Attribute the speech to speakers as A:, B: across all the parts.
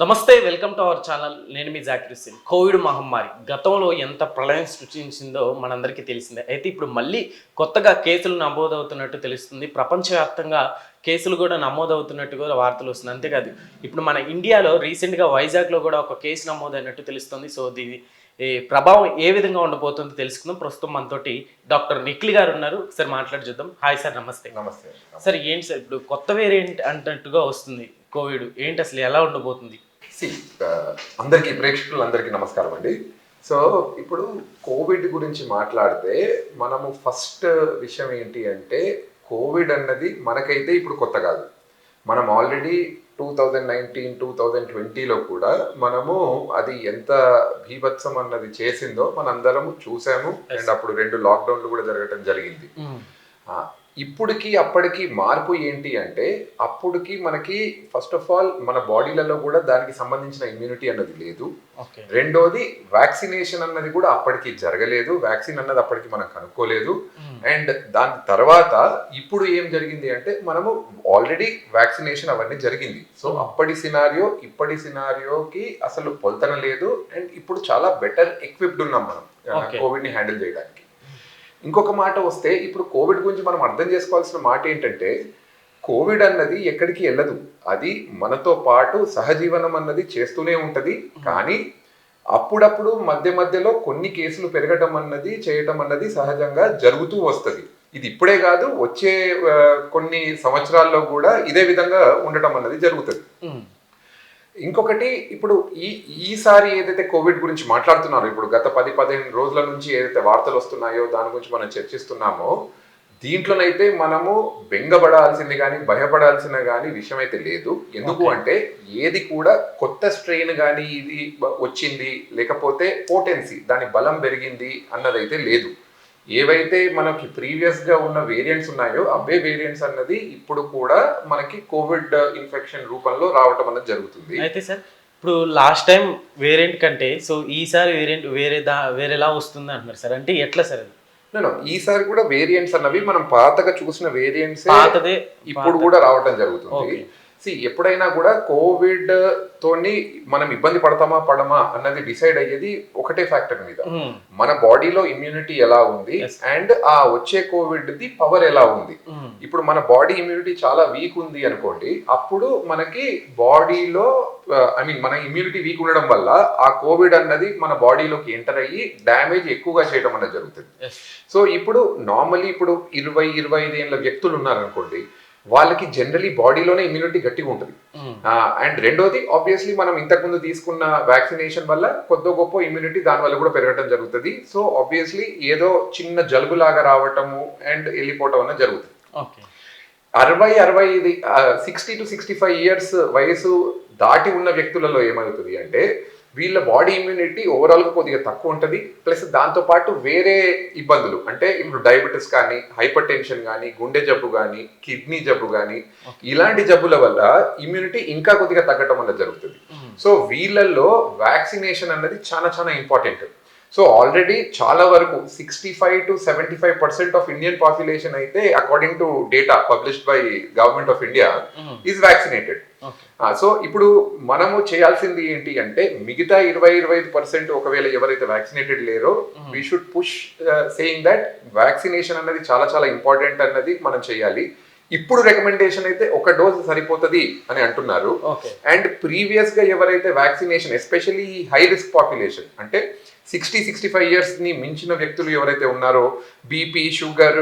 A: నమస్తే welcome to our channel. నేను మీ Zakir Singh Covid మహమ్మారి గతంలో ఎంత ప్రళయం సృష్టించిందో మనందరికీ తెలిసిందే. అయితే ఇప్పుడు మళ్ళీ కొత్తగా కేసులు నమోదవుతున్నట్టు తెలుస్తుంది. ప్రపంచవ్యాప్తంగా కేసులు కూడా నమోదవుతున్నట్టు కూడా వార్తలు వస్తున్నాయి. అంతేకాదు ఇప్పుడు మన ఇండియాలో రీసెంట్గా వైజాగ్లో కూడా ఒక కేసు నమోదైనట్టు తెలుస్తుంది. సో దీని ప్రభావం ఏ విధంగా ఉండబోతుందో తెలుసుకుందాం. ప్రస్తుతం మనతోటి డాక్టర్ నిఖిల్ గారు ఉన్నారు. ఒకసారి మాట్లాడి చూద్దాం. హాయ్ సార్ నమస్తే.
B: నమస్తే.
A: సార్ ఏంటి సార్ ఇప్పుడు కొత్త వేరియంట్ అంటట్టుగా వస్తుంది. కోవిడ్ ఏంటి అసలు? ఎలా ఉండబోతుంది?
B: సి అందరికీ ప్రేక్షకులందరికీ నమస్కారం అండి. సో ఇప్పుడు కోవిడ్ గురించి మాట్లాడితే మనము ఫస్ట్ విషయం ఏంటి అంటే కోవిడ్ అన్నది మనకైతే ఇప్పుడు కొత్త కాదు. మనం already two thousand nineteen two thousand ట్వంటీలో కూడా మనము అది ఎంత భీభత్సం అన్నది చేసిందో మనందరము చూసాము. అండ్ అప్పుడు రెండు లాక్డౌన్లు కూడా జరగటం జరిగింది. ఆ, ఇప్పటికి అప్పటికి మార్పు ఏంటి అంటే అప్పుడుకి మనకి ఫస్ట్ ఆఫ్ ఆల్ మన బాడీలలో కూడా దానికి సంబంధించిన ఇమ్యూనిటీ అన్నది లేదు. రెండోది వ్యాక్సినేషన్ అన్నది కూడా అప్పటికి జరగలేదు. వ్యాక్సిన్ అన్నది అప్పటికి మనం కనుక్కోలేదు. అండ్ దాని తర్వాత ఇప్పుడు ఏం జరిగింది అంటే మనము ఆల్రెడీ వ్యాక్సినేషన్ అవన్నీ జరిగింది. సో అప్పటి సినారియో ఇప్పటి సినారియోకి అసలు పొల్తన లేదు. అండ్ ఇప్పుడు చాలా బెటర్ ఎక్విప్డ్ ఉన్నాం మనం. కోవిడ్ని హ్యాండిల్ చేయడానికి. ఇంకొక మాట వస్తే ఇప్పుడు కోవిడ్ గురించి మనం అర్థం చేసుకోవాల్సిన మాట ఏంటంటే కోవిడ్ అన్నది ఎక్కడికి వెళ్ళదు. అది మనతో పాటు సహజీవనం అన్నది చేస్తూనే ఉంటుంది. కానీ అప్పుడప్పుడు మధ్య మధ్యలో కొన్ని కేసులు పెరగటం అన్నది చేయటం అన్నది సహజంగా జరుగుతూ వస్తుంది. ఇది ఇప్పుడే కాదు వచ్చే కొన్ని సంవత్సరాల్లో కూడా ఇదే విధంగా ఉండటం అన్నది జరుగుతుంది. ఇంకొకటి ఇప్పుడు ఈ ఈసారి ఏదైతే కోవిడ్ గురించి మాట్లాడుతున్నారో ఇప్పుడు గత పది పదిహేను రోజుల నుంచి ఏదైతే వార్తలు వస్తున్నాయో దాని గురించి మనం చర్చిస్తున్నామో దీంట్లోనైతే మనము బెంగపడాల్సింది కానీ భయపడాల్సిన కానీ విషయం అయితే లేదు ఎందుకు. అంటే ఏది కూడా కొత్త స్ట్రెయిన్ కానీ ఇది వచ్చింది లేకపోతే పోటెన్సీ దాని బలం పెరిగింది అన్నదైతే లేదు ఏవైతే మనకి ప్రీవియస్గా ఉన్న వేరియంట్స్ ఉన్నాయో అవే వేరియంట్స్ అన్నది ఇప్పుడు కూడా మనకి కోవిడ్ ఇన్ఫెక్షన్ రూపంలో రావటం అన్నది జరుగుతుంది.
A: అయితే సార్ ఇప్పుడు లాస్ట్ టైం వేరియంట్ కంటే సో ఈసారి వేరియంట్ వేరే దా వేరేలా వస్తుంది అంటున్నారు సార్. అంటే ఎట్లా సార్ అది?
B: నేను ఈసారి కూడా వేరియంట్స్ అన్నవి మనం పాతగా చూసిన వేరియంట్స్
A: పాతదే
B: ఇప్పుడు కూడా రావటం జరుగుతుంది. సి ఎప్పుడైనా కూడా కోవిడ్ తోని మనం ఇబ్బంది పడతామా పడమా అన్నది డిసైడ్ అయ్యేది ఒకటే ఫ్యాక్టర్ మీద.
A: ఉమ్,
B: మన బాడీలో ఇమ్యూనిటీ ఎలా ఉంది. అండ్ ఆ వచ్చే కోవిడ్ ది పవర్ ఎలా ఉంది.
A: ఉమ్,
B: ఇప్పుడు మన బాడీ ఇమ్యూనిటీ చాలా వీక్ ఉంది అనుకోండి అప్పుడు మనకి బాడీలో ఐ మీన్ మన ఇమ్యూనిటీ వీక్ ఉండడం వల్ల ఆ కోవిడ్ అన్నది మన బాడీలోకి ఎంటర్ అయ్యి డ్యామేజ్ ఎక్కువగా చేయడం అనేది జరుగుతుంది. సో ఇప్పుడు నార్మల్లీ ఇప్పుడు ఇరవై ఇరవై ఐదు ఏళ్ళ వ్యక్తులు ఉన్నారనుకోండి వాళ్ళకి జనరలీ బాడీలోనే ఇమ్యూనిటీ గట్టిగా ఉంటుంది. అండ్ రెండోది ఆబ్వియస్లీ మనం ఇంతకుముందు తీసుకున్న వ్యాక్సినేషన్ వల్ల కొద్ది గొప్ప ఇమ్యూనిటీ దాని వల్ల కూడా పెరగడం జరుగుతుంది. సో ఆబ్వియస్లీ ఏదో చిన్న జలుబు లాగా రావటము అండ్ వెళ్ళిపోవటం అన్నది జరుగుతుంది.
A: ఓకే.
B: అరవై అరవై ఐదు sixty to sixty five years వయసు దాటి ఉన్న వ్యక్తులలో ఏమవుతుంది అంటే వీళ్ళ బాడీ ఇమ్యూనిటీ ఓవరాల్గా కొద్దిగా తక్కువ ఉంటుంది. ప్లస్ దాంతో పాటు వేరే ఇబ్బందులు. అంటే ఇప్పుడు డయాబెటీస్ కానీ హైపర్ టెన్షన్ కానీ గుండె జబ్బు కానీ కిడ్నీ జబ్బు కానీ ఇలాంటి జబ్బుల వల్ల ఇమ్యూనిటీ ఇంకా కొద్దిగా తగ్గటం అన్నది జరుగుతుంది. సో వీళ్ళల్లో వ్యాక్సినేషన్ అన్నది చాలా చాలా ఇంపార్టెంట్ సో ఆల్రెడీ చాలా వరకు sixty five to seventy five percent of Indian population అయితే according to data published by government of India is vaccinated so ఇప్పుడు మనము చేయాల్సింది ఏంటి అంటే మిగతా ఇరవై ఇరవై ఐదు పర్సెంట్ ఒకవేళ ఎవరైతే vaccinated లేరో we should push saying that vaccination అన్నది చాలా చాలా ఇంపార్టెంట్ అన్నది మనం చేయాలి. ఇప్పుడు రికమెండేషన్ అయితే ఒక డోస్ సరిపోతుంది అని అంటున్నారు. అండ్ ప్రీవియస్గా ఎవరైతే vaccination especially high risk population అంటే సిక్స్టీ సిక్స్టీ ఫైవ్ ఇయర్స్ని మించిన వ్యక్తులు ఎవరైతే ఉన్నారో బీపీ షుగర్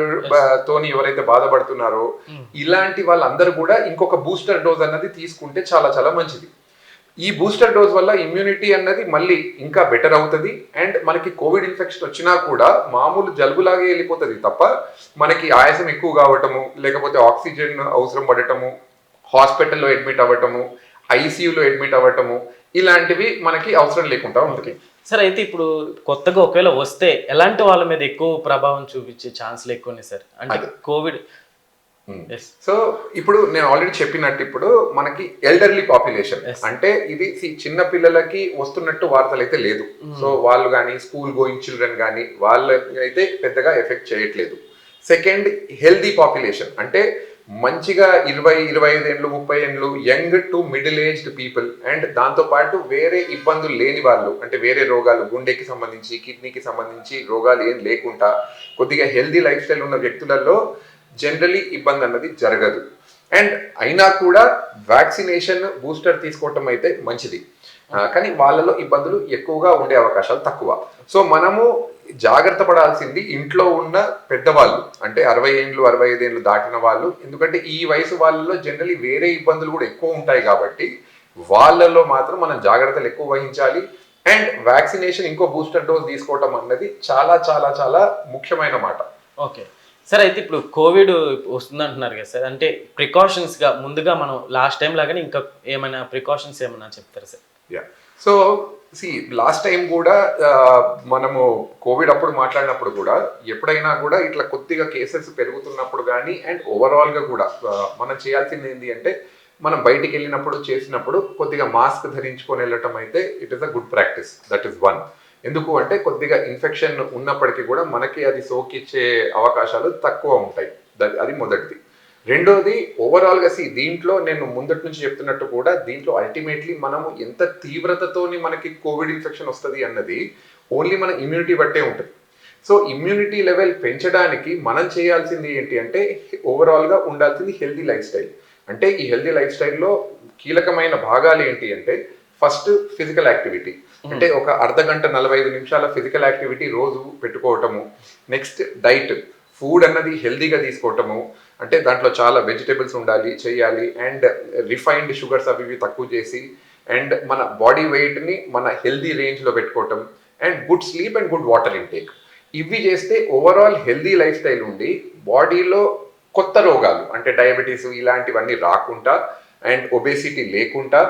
B: తోని ఎవరైతే బాధపడుతున్నారో ఇలాంటి వాళ్ళందరూ కూడా ఇంకొక బూస్టర్ డోస్ అన్నది తీసుకుంటే చాలా చాలా మంచిది. ఈ బూస్టర్ డోస్ వల్ల ఇమ్యూనిటీ అన్నది మళ్ళీ ఇంకా బెటర్ అవుతుంది. అండ్ మనకి కోవిడ్ ఇన్ఫెక్షన్ వచ్చినా కూడా మామూలు జలుబులాగే వెళ్ళిపోతుంది తప్ప మనకి ఆయాసం ఎక్కువ కావటము లేకపోతే ఆక్సిజన్ అవసరం పడటము హాస్పిటల్లో అడ్మిట్ అవ్వటము ఐసీయూలో అడ్మిట్ అవ్వటము ఇలాంటివి మనకి అవసరం లేకుండా ఉంటుంది.
A: సార్ అయితే ఇప్పుడు కొత్తగా ఒకవేళ వస్తే ఎలాంటి వాళ్ళ మీద ఎక్కువ ప్రభావం చూపించే ఛాన్స్లు ఎక్కువ ఉన్నాయి సార్? అంటే. కోవిడ్.
B: సో ఇప్పుడు నేను ఆల్రెడీ చెప్పినట్టు ఇప్పుడు మనకి ఎల్డర్లీ పాపులేషన్. అంటే ఇది చిన్న పిల్లలకి వస్తున్నట్టు వార్తలు అయితే లేదు సో వాళ్ళు కానీ స్కూల్ గోయింగ్ చిల్డ్రన్ కానీ వాళ్ళకి అయితే పెద్దగా ఎఫెక్ట్ చేయట్లేదు. సెకండ్ హెల్దీ పాపులేషన్ అంటే మంచిగా ఇరవై ఇరవై ఐదు ఏండ్లు ముప్పై ఏండ్లు young to middle aged people and దాంతోపాటు వేరే ఇబ్బందులు లేని వాళ్ళు అంటే వేరే రోగాలు గుండెకి సంబంధించి కిడ్నీకి సంబంధించి రోగాలు ఏం లేకుండా కొద్దిగా హెల్దీ లైఫ్ స్టైల్ ఉన్న వ్యక్తులలో జనరలీ ఇబ్బంది అన్నది జరగదు. అండ్ అయినా కూడా వ్యాక్సినేషన్ బూస్టర్ తీసుకోవటం అయితే మంచిది. కానీ వాళ్ళలో ఇబ్బందులు ఎక్కువగా ఉండే అవకాశాలు తక్కువ. సో మనము జాగ్రత్త పడాల్సింది ఇంట్లో ఉన్న పెద్దవాళ్ళు. అంటే అరవై ఏళ్ళు అరవై ఐదు ఏళ్ళు దాటిన వాళ్ళు. ఎందుకంటే ఈ వయసు వాళ్ళలో జనరలీ వేరే ఇబ్బందులు కూడా ఎక్కువ ఉంటాయి కాబట్టి వాళ్ళలో మాత్రం మనం జాగ్రత్తలు ఎక్కువ వహించాలి. అండ్ వ్యాక్సినేషన్ ఇంకో బూస్టర్ డోస్ తీసుకోవటం అన్నది చాలా చాలా చాలా ముఖ్యమైన మాట.
A: ఓకే. సార్ అయితే ఇప్పుడు కోవిడ్ వస్తుంది అంటున్నారు కదా సార్. అంటే ప్రికాషన్స్గా ముందుగా మనం లాస్ట్ టైం లాగానే ఇంకా ఏమైనా ప్రికాషన్స్ ఏమైనా చెప్తారా sir?
B: Yeah so see last time కూడా మనము కోవిడ్ అప్పుడు మాట్లాడినప్పుడు కూడా ఎప్పుడైనా కూడా ఇట్లా కొద్దిగా కేసెస్ పెరుగుతున్నప్పుడు కానీ అండ్ ఓవరాల్గా కూడా మనం చేయాల్సింది ఏంటి అంటే మనం బయటికి వెళ్ళినప్పుడు చేసినప్పుడు కొద్దిగా మాస్క్ ధరించుకొని వెళ్ళటం అయితే it is a good practice that is one ఎందుకు అంటే కొద్దిగా ఇన్ఫెక్షన్ ఉన్నప్పటికీ కూడా మనకి అది సోకిచ్చే అవకాశాలు తక్కువ ఉంటాయి. ద- అది మొదటిది. రెండోది ఓవరాల్గా సి దీంట్లో నేను ముందటి నుంచి చెప్తున్నట్టు కూడా దీంట్లో అల్టిమేట్లీ మనము ఎంత తీవ్రతతోని మనకి కోవిడ్ ఇన్ఫెక్షన్ వస్తుంది అన్నది ఓన్లీ మన ఇమ్యూనిటీ బట్టే ఉంటుంది. సో ఇమ్యూనిటీ లెవెల్ పెంచడానికి మనం చేయాల్సింది ఏంటి అంటే ఓవరాల్గా ఉండాల్సింది హెల్దీ లైఫ్ స్టైల్ అంటే ఈ హెల్దీ లైఫ్ స్టైల్లో కీలకమైన భాగాలు ఏంటి అంటే ఫస్ట్ ఫిజికల్ యాక్టివిటీ అంటే ఒక అర్ధ గంట నలభై ఐదు నిమిషాల ఫిజికల్ యాక్టివిటీ రోజు పెట్టుకోవటము. నెక్స్ట్ డైట్ ఫుడ్ అన్నది హెల్దీగా తీసుకోవటము. అంటే దాంట్లో చాలా వెజిటేబుల్స్ ఉండాలి చేయాలి అండ్ రిఫైన్డ్ షుగర్స్ అవి ఇవి తక్కువ చేసి అండ్ మన బాడీ వెయిట్ని మన హెల్దీ రేంజ్లో పెట్టుకోవటం and good sleep and good water intake ఇవి చేస్తే ఓవరాల్ హెల్దీ లైఫ్ స్టైల్ ఉండి బాడీలో కొత్త రోగాలు అంటే డయాబెటీస్ ఇలాంటివన్నీ రాకుండా అండ్ ఒబేసిటీ లేకుండా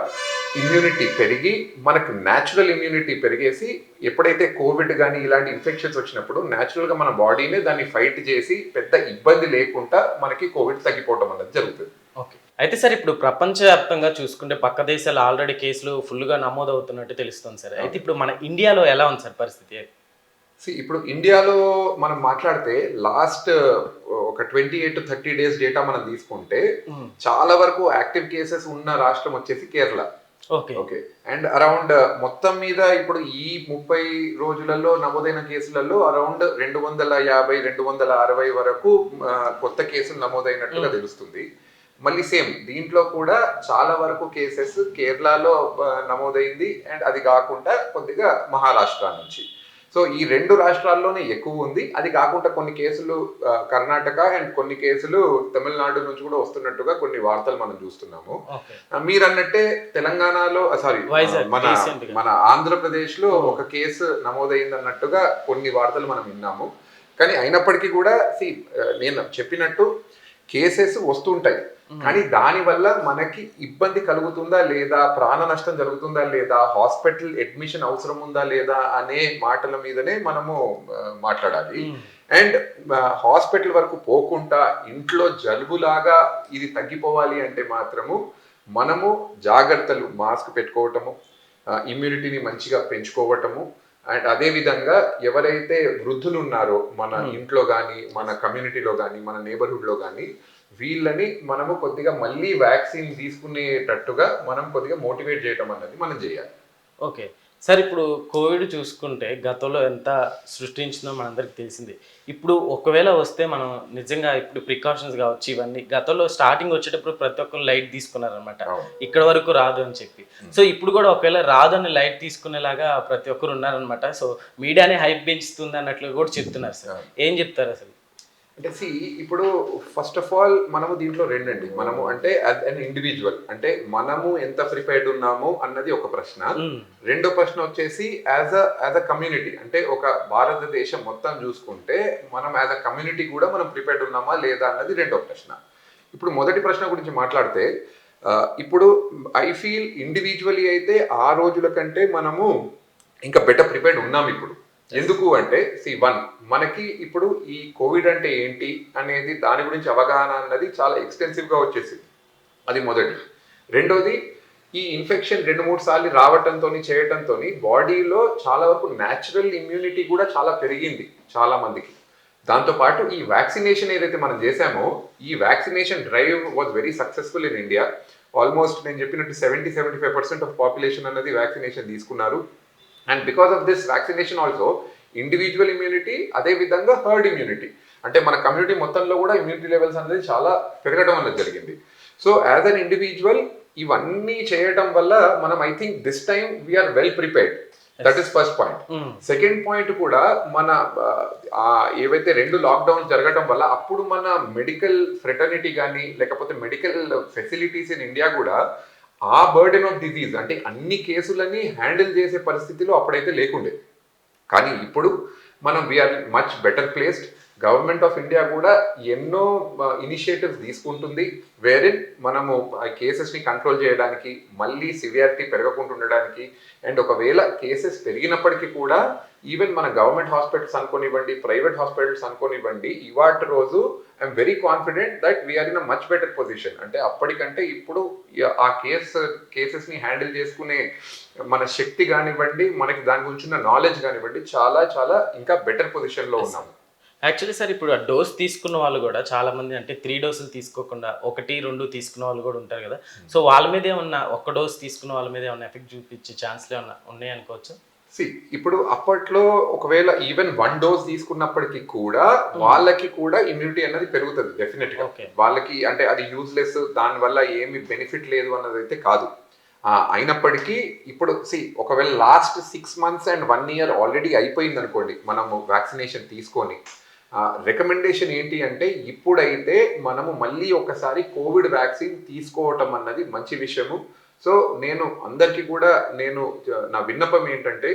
B: ఇమ్యూనిటీ పెరిగి మనకు న్యాచురల్ ఇమ్యూనిటీ పెరిగేసి ఎప్పుడైతే కోవిడ్ కానీ ఇలాంటి ఇన్ఫెక్షన్స్ వచ్చినప్పుడు న్యాచురల్గా మన బాడీనే దాన్ని ఫైట్ చేసి పెద్ద ఇబ్బంది లేకుండా మనకి కోవిడ్ తగ్గిపోవటం అనేది జరుగుతుంది.
A: ఓకే. అయితే సార్ ఇప్పుడు ప్రపంచవ్యాప్తంగా చూసుకుంటే పక్క దేశాలు ఆల్రెడీ కేసులు ఫుల్గా నమోదవుతున్నట్టు తెలుస్తుంది సార్. అయితే ఇప్పుడు మన ఇండియాలో ఎలా ఉంది సార్ పరిస్థితి?
B: ఇప్పుడు ఇండియాలో మనం మాట్లాడితే లాస్ట్ ఒక twenty eight thirty days data మనం తీసుకుంటే చాలా వరకు యాక్టివ్ కేసెస్ ఉన్న రాష్ట్రం వచ్చేసి Kerala.
A: Okay.
B: Okay. And around మొత్తం మీద ఇప్పుడు ఈ ముప్పై రోజులలో నమోదైన కేసులలో అరౌండ్ రెండు వందల యాభై రెండు వందల అరవై వరకు కొత్త కేసులు నమోదైనట్టుగా తెలుస్తుంది. మళ్ళీ సేమ్ దీంట్లో కూడా చాలా వరకు కేసెస్ కేరళలో నమోదైంది. అండ్ అది కాకుండా కొద్దిగా మహారాష్ట్ర నుంచి. సో ఈ రెండు రాష్ట్రాల్లోనే ఎక్కువ ఉంది. అది కాకుండా కొన్ని కేసులు కర్ణాటక అండ్ కొన్ని కేసులు తమిళనాడు నుంచి కూడా వస్తున్నట్టుగా కొన్ని వార్తలు మనం చూస్తున్నాము. మీరు అన్నట్టే తెలంగాణలో సారీ మన. మన ఆంధ్రప్రదేశ్లో ఒక కేసు నమోదైంది అన్నట్టుగా కొన్ని వార్తలు మనం విన్నాము. కానీ అయినప్పటికీ కూడా ఆ, నేను చెప్పినట్టు కేసెస్ వస్తుంటాయి కానీ దానివల్ల మనకి ఇబ్బంది కలుగుతుందా లేదా? ప్రాణ నష్టం జరుగుతుందా లేదా? హాస్పిటల్ అడ్మిషన్ అవసరం ఉందా లేదా? అనే మాటల మీదనే మనము మాట్లాడాలి. అండ్ హాస్పిటల్ వరకు పోకుండా ఇంట్లో జలుబులాగా ఇది తగ్గిపోవాలి అంటే మాత్రము మనము జాగ్రత్తలు మాస్క్ పెట్టుకోవటము ఇమ్యూనిటీని మంచిగా పెంచుకోవటము. అండ్ అదే విధంగా ఎవరైతే వృద్ధులు ఉన్నారో మన ఇంట్లో కానీ మన కమ్యూనిటీలో కానీ మన నేబర్హుడ్లో కానీ వీళ్ళని మనము కొద్దిగా మళ్ళీ వ్యాక్సిన్ తీసుకునేటట్టుగా మనం కొద్దిగా మోటివేట్ చేయటం అన్నది మనం చేయాలి.
A: ఓకే. సార్ ఇప్పుడు కోవిడ్ చూసుకుంటే గతంలో ఎంత సృష్టించిందో మనందరికి తెలిసింది. ఇప్పుడు ఒకవేళ వస్తే మనం నిజంగా ఇప్పుడు ప్రికాషన్స్ కావచ్చు ఇవన్నీ గతంలో స్టార్టింగ్ వచ్చేటప్పుడు ప్రతి ఒక్కరు లైట్ తీసుకున్నారనమాట. ఇక్కడ వరకు రాదు అని చెప్పి. సో ఇప్పుడు కూడా ఒకవేళ రాదు అని లైట్ తీసుకునేలాగా ప్రతి ఒక్కరు ఉన్నారనమాట సో మీడియానే హైప్ పెంచుతుంది అన్నట్లు కూడా చెప్తున్నారు సార్. ఏం చెప్తారు అసలు?
B: అంటే సి ఇప్పుడు ఫస్ట్ ఆఫ్ ఆల్ మనము దీంట్లో రెండండి. మనము అంటే అన్ ఇండివిజువల్ అంటే మనము ఎంత ప్రిపేర్డ్ ఉన్నాము అన్నది ఒక ప్రశ్న. రెండో ప్రశ్న వచ్చేసి as a as a community అంటే ఒక భారతదేశం మొత్తం చూసుకుంటే మనం యాజ్ అ కమ్యూనిటీ కూడా మనం ప్రిపేర్డ్ ఉన్నామా లేదా అన్నది రెండో ప్రశ్న. ఇప్పుడు మొదటి ప్రశ్న గురించి మాట్లాడితే ఇప్పుడు ఐ ఫీల్ ఇండివిజువలీ అయితే ఆ రోజుల కంటే మనము ఇంకా బెటర్ ప్రిపేర్డ్ ఉన్నాం ఇప్పుడు. ఎందుకు అంటే సి వన్ మనకి ఇప్పుడు ఈ కోవిడ్ అంటే ఏంటి అనేది దాని గురించి అవగాహన అన్నది చాలా ఎక్స్టెన్సివ్గా వచ్చేసింది. అది మొదటి. రెండోది ఈ ఇన్ఫెక్షన్ రెండు మూడు సార్లు రావటంతో చేయటంతో బాడీలో చాలా వరకు న్యాచురల్ ఇమ్యూనిటీ కూడా చాలా పెరిగింది చాలా మందికి. దాంతోపాటు ఈ వ్యాక్సినేషన్ ఏదైతే మనం చేశామో ఈ vaccination drive was very successful in India almost నేను చెప్పినట్టు seventy seventy five percent of population అన్నది వ్యాక్సినేషన్ తీసుకున్నారు. And because of this vaccination also individual immunity అదే విధంగా హర్డ్ ఇమ్యూనిటీ అంటే మన కమ్యూనిటీ మొత్తంలో కూడా ఇమ్యూనిటీ లెవెల్స్ అనేది చాలా పెరగడం అనేది జరిగింది. సో యాజ్ అన్ ఇండివిజువల్ ఇవన్నీ చేయడం వల్ల మనం I think this time we are well prepared that is first point. Second point కూడా మన ఏవైతే రెండు లాక్డౌన్ జరగడం వల్ల అప్పుడు మన మెడికల్ ఫ్రెటర్నిటీ కానీ లేకపోతే మెడికల్ ఫెసిలిటీస్ ఇన్ ఇండియా కూడా ఆ బర్డెన్ ఆఫ్ డిజీజ్ అంటే అన్ని కేసులని హ్యాండిల్ చేసే పరిస్థితిలో అప్పుడైతే లేకుండే. కానీ ఇప్పుడు మనం we are much better placed government of India కూడా ఎన్నో ఇనిషియేటివ్స్ తీసుకుంటుంది వేరిన్ మనము ఆ కేసెస్ని కంట్రోల్ చేయడానికి మళ్ళీ సివియారిటీ పెరగకుండా ఉండడానికి అండ్ ఒకవేళ కేసెస్ పెరిగినప్పటికీ కూడా ఈవెన్ మన గవర్నమెంట్ హాస్పిటల్స్ అనుకోనివ్వండి ప్రైవేట్ హాస్పిటల్స్ అనుకోనివ్వండి ఇవాటి రోజు I'm very confident that we are in a much better position అంటే అప్పటికంటే ఇప్పుడు ఆ కేసు కేసెస్ని హ్యాండిల్ చేసుకునే మన శక్తి కానివ్వండి మనకి దాని గురించి ఉన్న నాలెడ్జ్ కానివ్వండి చాలా చాలా ఇంకా బెటర్ పొజిషన్లో ఉన్నాము.
A: యాక్చువల్లీ సార్ ఇప్పుడు ఆ డోస్ తీసుకున్న వాళ్ళు కూడా చాలా మంది అంటే త్రీ డోసులు తీసుకోకుండా ఒకటి రెండు తీసుకున్న వాళ్ళు కూడా ఉంటారు కదా. సో వాళ్ళ మీద ఏమన్నా ఒక్క డోస్ తీసుకున్న వాళ్ళ మీద ఏమన్నా ఎఫెక్ట్ చూపించే ఛాన్స్లు ఏమన్నా ఉన్నాయి అనుకోవచ్చు?
B: సి ఇప్పుడు అప్పట్లో ఒకవేళ ఈవెన్ వన్ డోస్ తీసుకున్నప్పటికీ కూడా వాళ్ళకి కూడా ఇమ్యూనిటీ అనేది పెరుగుతుంది
A: డెఫినెట్గా.
B: వాళ్ళకి అంటే అది యూజ్లెస్ దాని వల్ల ఏమి బెనిఫిట్ లేదు అన్నది అయితే కాదు. అయినప్పటికీ ఇప్పుడు సి ఒకవేళ last six months and one year already అయిపోయింది అనుకోండి మనము వ్యాక్సినేషన్ తీసుకొని రికమెండేషన్ ఏంటి అంటే ఇప్పుడైతే మనము మళ్ళీ ఒకసారి కోవిడ్ వ్యాక్సిన్ తీసుకోవటం అన్నది మంచి విషయము. సో నేను అందరికీ కూడా నేను నా విన్నపం ఏంటంటే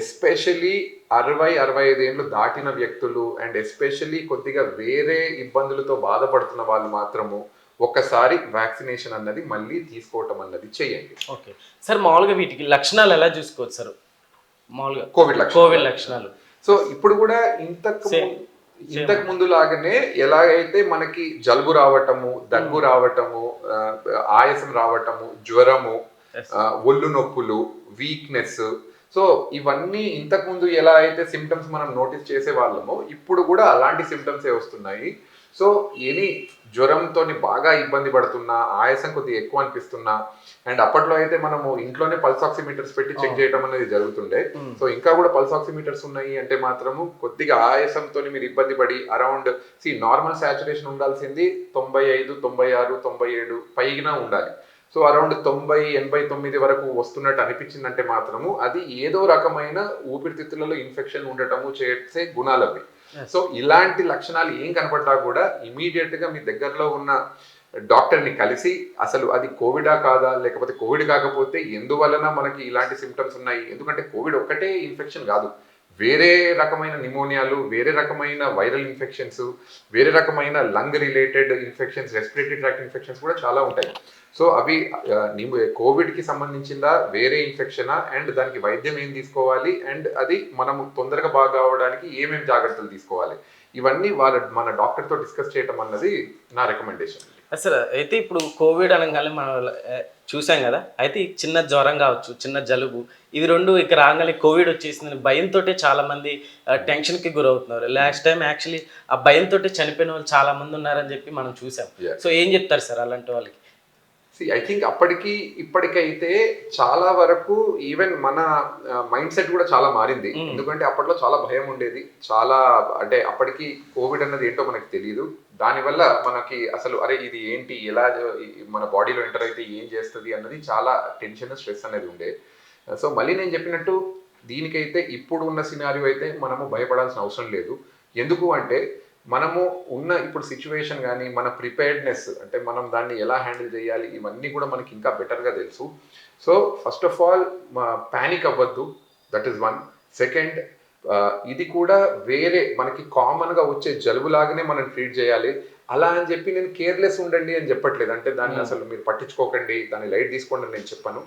B: ఎస్పెషలీ అరవై అరవై ఐదు ఏళ్ళు దాటిన వ్యక్తులు అండ్ ఎస్పెషల్లీ కొద్దిగా వేరే ఇబ్బందులతో బాధపడుతున్న వాళ్ళు మాత్రము ఒక్కసారి వ్యాక్సినేషన్ అన్నది మళ్ళీ తీసుకోవటం అన్నది చేయండి.
A: ఓకే సార్ మామూలుగా వీటికి లక్షణాలు ఎలా చూసుకోవచ్చు సార్ మామూలుగా
B: కోవిడ్.
A: కోవిడ్ లక్షణాలు.
B: సో ఇప్పుడు కూడా ఇంతకు ఇంతకు ముందు లాగానే ఎలాగైతే మనకి జలుబు రావటము దగ్గు రావటము ఆ, ఆయాసం రావటము జ్వరము ఒళ్ళు నొప్పులు వీక్నెస్ సో ఇవన్నీ ఇంతకు ముందు ఎలా అయితే సిమ్టమ్స్ మనం నోటీస్ చేసే వాళ్ళమో ఇప్పుడు కూడా అలాంటి సిమ్టమ్స్ వస్తున్నాయి. సో ఎనీ జ్వరంతో బాగా ఇబ్బంది పడుతున్నా ఆయాసం కొద్దిగా ఎక్కువ అనిపిస్తున్నా అండ్ అప్పట్లో అయితే మనము ఇంట్లోనే పల్స్ ఆక్సిమీటర్స్ పెట్టి చెక్ చేయడం అనేది జరుగుతుండే. సో ఇంకా కూడా పల్స్ ఆక్సిమీటర్స్ ఉన్నాయి అంటే మాత్రము కొద్దిగా ఆయాసంతో మీరు ఇబ్బంది పడి అరౌండ్ సి నార్మల్ సాచురేషన్ ఉండాల్సింది తొంభై ఐదు తొంభై ఆరు తొంభై ఏడు పైన ఉండాలి సో అరౌండ్ తొంభై ఎనభై తొమ్మిది వరకు వస్తున్నట్టు అనిపించిందంటే మాత్రము అది ఏదో రకమైన ఊపిరితిత్తులలో ఇన్ఫెక్షన్ ఉండటము చేసే గుణాలు అవి
A: Yes.
B: సో ఇలాంటి లక్షణాలు ఏం కనపడ్డా కూడా ఇమీడియట్గా మీ దగ్గరలో ఉన్న డాక్టర్ని కలిసి అసలు అది కోవిడా కాదా లేకపోతే కోవిడ్ కాకపోతే ఎందువలన మనకి ఇలాంటి సిమ్టమ్స్ ఉన్నాయి? ఎందుకంటే కోవిడ్ ఒక్కటే ఇన్ఫెక్షన్ కాదు. వేరే రకమైన నిమోనియాలు వేరే రకమైన వైరల్ ఇన్ఫెక్షన్స్ వేరే రకమైన lung related infections respiratory tract infections కూడా చాలా ఉంటాయి. సో అవి కోవిడ్కి సంబంధించిందా వేరే ఇన్ఫెక్షనా అండ్ దానికి వైద్యం ఏం తీసుకోవాలి? అండ్ అది మనము తొందరగా బాగా అవడానికి ఏమేమి జాగ్రత్తలు తీసుకోవాలి? ఇవన్నీ వాళ్ళ మన డాక్టర్తో డిస్కస్ చేయటం అన్నది నా రికమెండేషన్
A: అసలు అయితే ఇప్పుడు కోవిడ్ అనగానే మనం చూసాం కదా? అయితే చిన్న జ్వరం కావచ్చు చిన్న జలుబు ఇవి రెండు ఇక రాగానే కోవిడ్ వచ్చేసిందని భయంతో చాలా మంది ఆ, టెన్షన్కి గురవుతున్నారు. లాస్ట్ టైం యాక్చువల్లీ ఆ భయంతో చనిపోయిన వాళ్ళు చాలా మంది ఉన్నారని చెప్పి మనం చూసాం. సో ఏం చెప్తారు సార్ అలాంటి వాళ్ళకి?
B: సి ఐ థింక్ అప్పటికి ఇప్పటికైతే చాలా వరకు ఈవెన్ మన మైండ్ సెట్ కూడా చాలా మారింది. ఎందుకంటే అప్పట్లో చాలా భయం ఉండేది. చాలా అంటే అప్పటికి కోవిడ్ అన్నది ఏంటో మనకి తెలియదు దానివల్ల మనకి అసలు అరే ఇది ఏంటి? ఎలా మన బాడీలో ఎంటర్ అయితే ఏం చేస్తుంది అన్నది చాలా టెన్షన్ స్ట్రెస్ అనేది ఉండే. సో మళ్ళీ నేను చెప్పినట్టు దీనికైతే ఇప్పుడు ఉన్న సినారియో అయితే మనము భయపడాల్సిన అవసరం లేదు. ఎందుకు అంటే మనము ఉన్న ఇప్పుడు సిచ్యువేషన్ కానీ మన ప్రిపేర్డ్నెస్ అంటే మనం దాన్ని ఎలా హ్యాండిల్ చేయాలి ఇవన్నీ కూడా మనకి ఇంకా బెటర్గా తెలుసు. So first of all panic అవ్వద్దు. దట్ ఈస్ వన్ సెకండ్ ఇది కూడా వేరే మనకి కామన్గా వచ్చే జలుబులాగానే మనం ట్రీట్ చేయాలి. అలా అని చెప్పి నేను కేర్లెస్ ఉండండి అని చెప్పట్లేదు. అంటే దాన్ని
A: Hmm.
B: అసలు మీరు పట్టించుకోకండి దాన్ని లైట్ తీసుకోండి నేను చెప్పాను.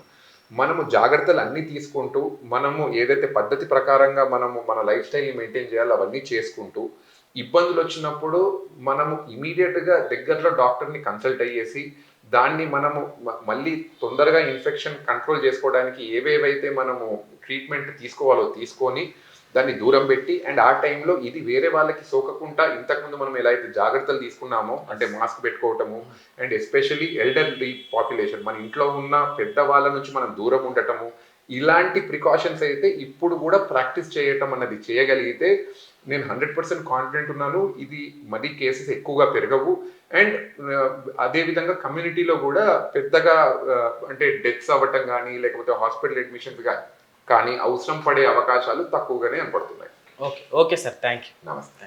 B: మనము జాగ్రత్తలు అన్నీ తీసుకుంటూ మనము ఏదైతే పద్ధతి ప్రకారంగా మనము మన లైఫ్ స్టైల్ని మెయింటైన్ చేయాలో అవన్నీ చేసుకుంటూ ఇబ్బందులు వచ్చినప్పుడు మనము ఇమీడియట్గా దగ్గరలో డాక్టర్ని కన్సల్ట్ అయ్యేసి దాన్ని మనము మళ్ళీ తొందరగా ఇన్ఫెక్షన్ కంట్రోల్ చేసుకోవడానికి ఏవేవైతే మనము ట్రీట్మెంట్ తీసుకోవాలో తీసుకొని దాన్ని దూరం పెట్టి అండ్ ఆ టైంలో ఇది వేరే వాళ్ళకి సోకకుండా ఇంతకుముందు మనం ఎలా అయితే జాగ్రత్తలు తీసుకున్నామో అంటే మాస్క్ పెట్టుకోవటము అండ్ ఎస్పెషల్లీ ఎల్డర్లీ పాపులేషన్ మన ఇంట్లో ఉన్న పెద్ద వాళ్ళ నుంచి మనం దూరం ఉండటము ఇలాంటి ప్రికాషన్స్ అయితే ఇప్పుడు కూడా ప్రాక్టీస్ చేయటం అన్నది చేయగలిగితే నేను హండ్రెడ్ పర్సెంట్ కాన్ఫిడెంట్ ఉన్నాను ఇది మరీ కేసెస్ ఎక్కువగా పెరగవు అండ్ అదేవిధంగా కమ్యూనిటీలో కూడా పెద్దగా అంటే డెత్స్ అవ్వటం కానీ లేకపోతే హాస్పిటల్ అడ్మిషన్స్ కానీ కానీ అవసరం పడే అవకాశాలు తక్కువగానే కనపడుతున్నాయి
A: okay okay sir. Thank you
B: నమస్తే